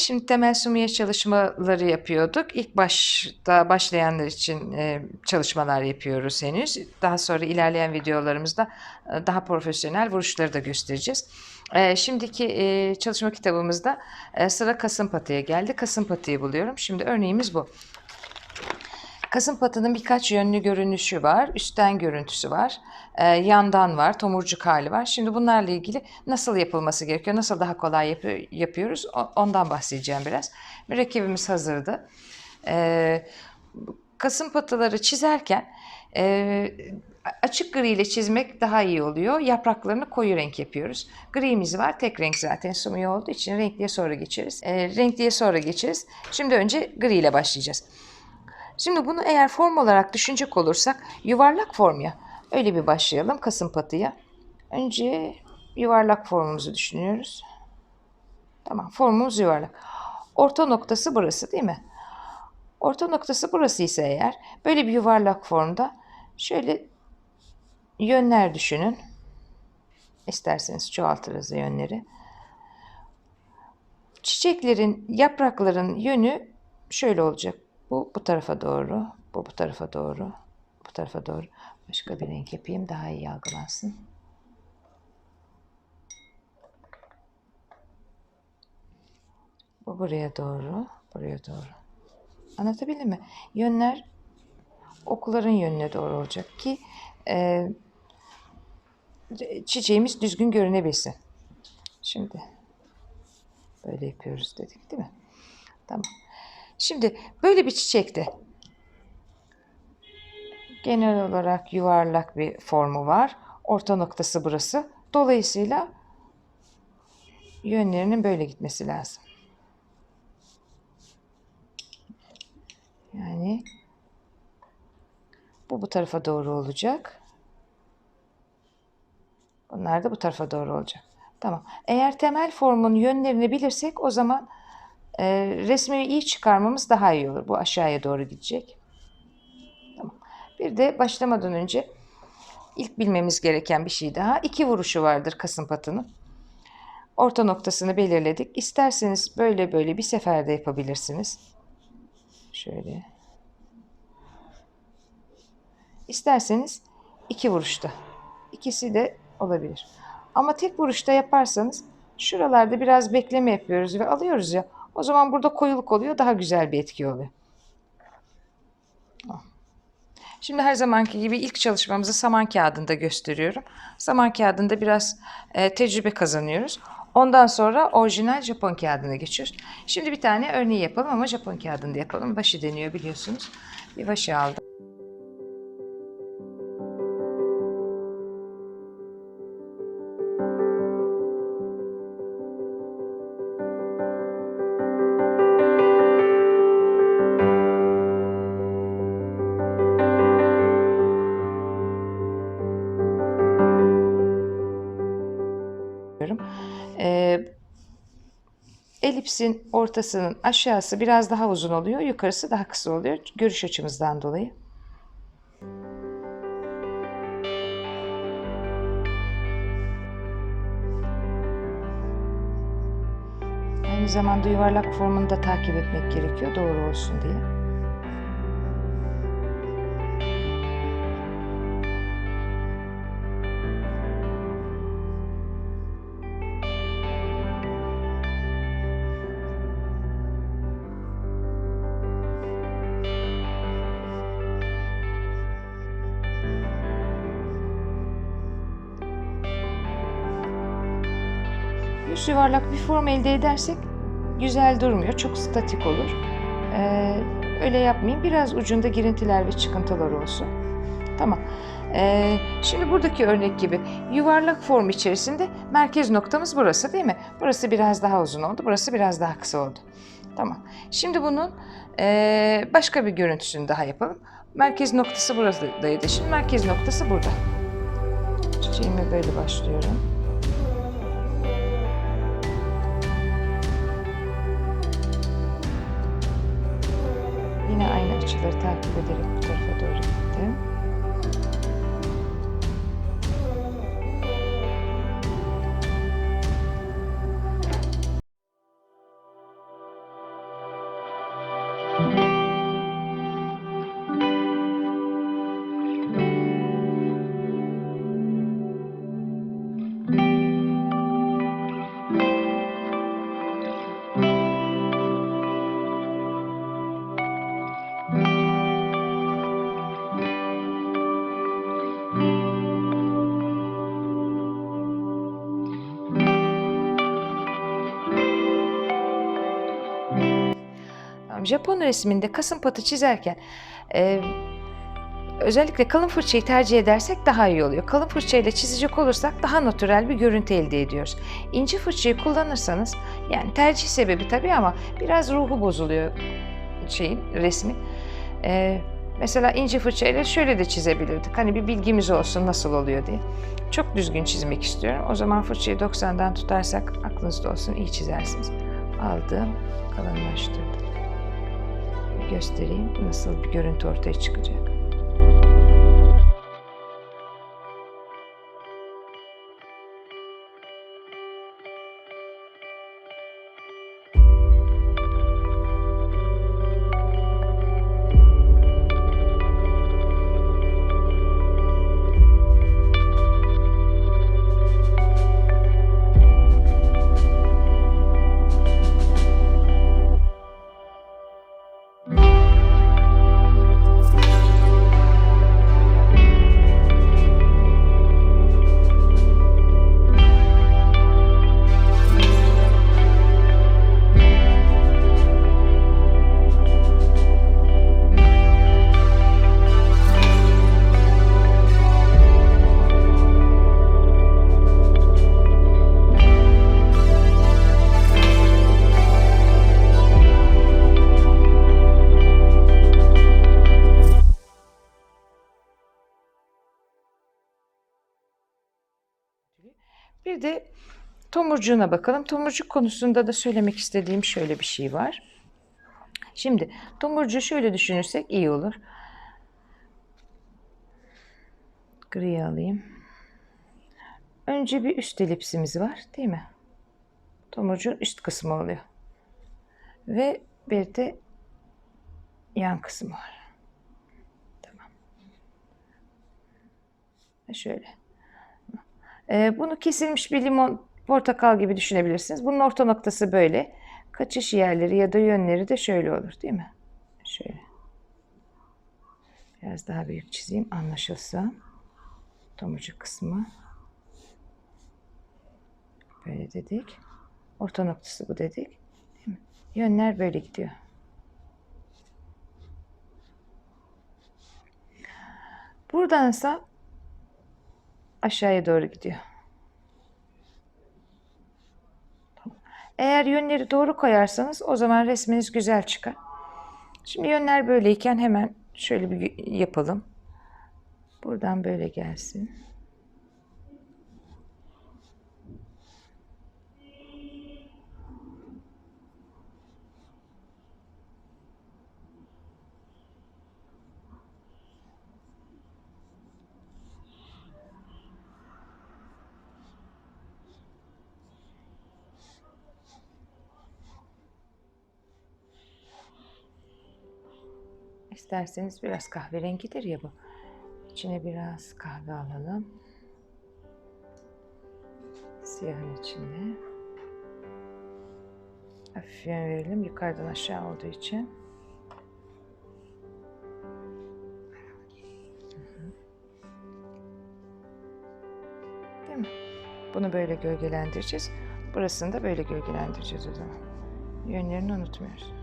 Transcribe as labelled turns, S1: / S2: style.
S1: Şimdi temel sumiye çalışmaları yapıyorduk. İlk başta başlayanlar için e, çalışmalar yapıyoruz henüz. Daha sonra ilerleyen videolarımızda e, daha profesyonel vuruşları da göstereceğiz. E, şimdiki çalışma kitabımızda sıra kasım patıya geldi. Kasım patıyı buluyorum. Şimdi örneğimiz bu. Kasım patının birkaç yönlü görünüşü var. Üstten görüntüsü var. e, yandan var. Tomurcuk hali var. Şimdi bunlarla ilgili nasıl yapılması gerekiyor? Nasıl daha kolay yapı- yapıyoruz? o- Ondan bahsedeceğim biraz. Mürekkebimiz hazırdı. E, kasım patıları çizerken e, açık gri ile çizmek daha iyi oluyor. Yapraklarını koyu renk yapıyoruz. Grimiz var. Tek renk zaten sumiye olduğu için renkliye sonra geçeriz. E, renkliye sonra geçeriz. Şimdi önce gri ile başlayacağız. Şimdi bunu eğer form olarak düşünecek olursak yuvarlak form ya. Öyle bir başlayalım kasım patıya. Önce yuvarlak formumuzu düşünüyoruz. Tamam formumuz yuvarlak. Orta noktası burası değil mi? Orta noktası burası ise eğer böyle bir yuvarlak formda şöyle yönler düşünün. İsterseniz çoğaltırız yönleri. Çiçeklerin, yaprakların yönü şöyle olacak. Bu bu tarafa doğru, bu bu tarafa doğru, bu tarafa doğru. Başka bir renk yapayım daha iyi algılansın. Bu buraya doğru, buraya doğru. Anlatabildim mi? Yönler okların yönüne doğru olacak ki e, çiçeğimiz düzgün görünebilsin. Şimdi böyle yapıyoruz dedik değil mi? Tamam. Şimdi böyle bir çiçekte genel olarak yuvarlak bir formu var. Orta noktası burası. Dolayısıyla yönlerinin böyle gitmesi lazım. Yani bu bu tarafa doğru olacak. Bunlar da bu tarafa doğru olacak. Tamam. Eğer temel formun yönlerini bilirsek o zaman e, resmi iyi çıkarmamız daha iyi olur. Bu aşağıya doğru gidecek. Tamam. Bir de başlamadan önce ilk bilmemiz gereken bir şey daha. İki vuruşu vardır kasım patının. Orta noktasını belirledik. İsterseniz böyle böyle bir seferde yapabilirsiniz. Şöyle. İsterseniz iki vuruşta. İkisi de olabilir. Ama tek vuruşta yaparsanız şuralarda biraz bekleme yapıyoruz ve alıyoruz ya. O zaman burada koyuluk oluyor. Daha güzel bir etki oluyor. Şimdi her zamanki gibi ilk çalışmamızı saman kağıdında gösteriyorum. Saman kağıdında biraz e, tecrübe kazanıyoruz. Ondan sonra orijinal Japon kağıdına geçiyoruz. Şimdi bir tane örneği yapalım ama Japon kağıdında yapalım. Başı deniyor biliyorsunuz. Bir başı aldım. Elipsin ortasının aşağısı biraz daha uzun oluyor, yukarısı daha kısa oluyor görüş açımızdan dolayı. Aynı zamanda yuvarlak formunu da takip etmek gerekiyor doğru olsun diye. Yüz yuvarlak bir form elde edersek güzel durmuyor. Çok statik olur. Ee, öyle yapmayayım. Biraz ucunda girintiler ve çıkıntılar olsun. Tamam. Ee, şimdi buradaki örnek gibi yuvarlak form içerisinde merkez noktamız burası değil mi? Burası biraz daha uzun oldu. Burası biraz daha kısa oldu. Tamam. Şimdi bunun ee, başka bir görüntüsünü daha yapalım. Merkez noktası buradaydı. Şimdi merkez noktası burada. Çiçeğime böyle başlıyorum. ağaçları takip ederek bu tarafa doğru gittim. thank you Japon resminde kasım patı çizerken e, özellikle kalın fırçayı tercih edersek daha iyi oluyor. Kalın fırçayla çizecek olursak daha natürel bir görüntü elde ediyoruz. İnce fırçayı kullanırsanız yani tercih sebebi tabii ama biraz ruhu bozuluyor şeyin resmin. E, mesela ince fırçayla şöyle de çizebilirdik. Hani bir bilgimiz olsun nasıl oluyor diye. Çok düzgün çizmek istiyorum. O zaman fırçayı 90'dan tutarsak aklınızda olsun iyi çizersiniz. Aldım, kalınlaştırdım. Göstereyim nasıl bir görüntü ortaya çıkacak. Bir de tomurcuğuna bakalım. Tomurcuk konusunda da söylemek istediğim şöyle bir şey var. Şimdi tomurcuğu şöyle düşünürsek iyi olur. Gri alayım. Önce bir üst elipsimiz var değil mi? Tomurcuğun üst kısmı oluyor. Ve bir de yan kısmı var. Tamam. Şöyle. Ee, bunu kesilmiş bir limon, portakal gibi düşünebilirsiniz. Bunun orta noktası böyle. Kaçış yerleri ya da yönleri de şöyle olur değil mi? Şöyle. Biraz daha büyük çizeyim anlaşılsa. Tomurcuk kısmı. Böyle dedik. Orta noktası bu dedik. Değil mi? Yönler böyle gidiyor. Buradansa aşağıya doğru gidiyor. Eğer yönleri doğru koyarsanız o zaman resminiz güzel çıkar. Şimdi yönler böyleyken hemen şöyle bir yapalım. Buradan böyle gelsin. İsterseniz biraz kahverengidir ya bu. İçine biraz kahve alalım. Siyahın içine. Hafif yön verelim yukarıdan aşağı olduğu için. Değil mi? Bunu böyle gölgelendireceğiz. Burasını da böyle gölgelendireceğiz o zaman. Yönlerini unutmuyoruz.